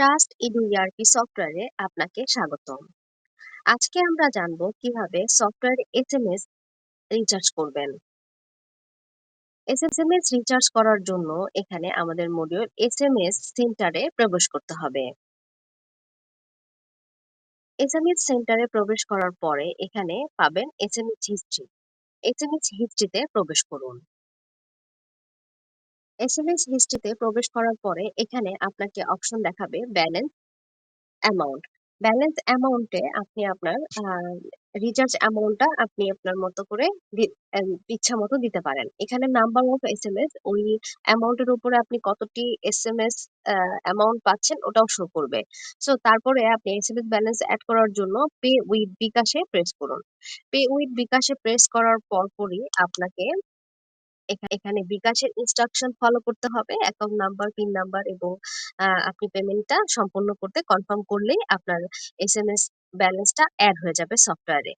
Trust edu ERP সফটওয়্যারে আপনাকে স্বাগতম। আজকে আমরা জানব কীভাবে সফটওয়্যার এসএমএস রিচার্জ করবেন। এসএমএস রিচার্জ করার জন্য এখানে আমাদের মডিউল এসএমএস সেন্টারে প্রবেশ করতে হবে। এসএমএস সেন্টারে প্রবেশ করার পরে এখানে পাবেন এসএমএস হিস্ট্রি। এসএমএস হিস্ট্রিতে প্রবেশ করুন। এসএমএস হিস্ট্রিতে প্রবেশ করার পরে এখানে আপনাকে অপশন দেখাবে ব্যালেন্স অ্যামাউন্ট ব্যালেন্স অ্যামাউন্টে আপনি আপনার রিচার্জ অ্যামাউন্টটা আপনি আপনার মতো করে ইচ্ছা মতো দিতে পারেন। এখানে number of S M S ওই অ্যামাউন্টের উপরে আপনি কতটি এস এম এস অ্যামাউন্ট পাচ্ছেন ওটাও শো করবে। সো তারপরে আপনি S M S balance add করার জন্য পে উইথ বিকাশে প্রেস করুন। পে উইথ বিকাশে প্রেস করার পরপরই আপনাকে এখানে বিকাশের ইনস্ট্রাকশন ফলো করতে হবে। অ্যাকাউন্ট নাম্বার পিন নাম্বার এবং আপনি পেমেন্টটা সম্পূর্ণ করতে কনফার্ম করলেই আপনার এস এম এস ব্যালেন্সটা অ্যাড হয়ে যাবে সফটওয়্যারে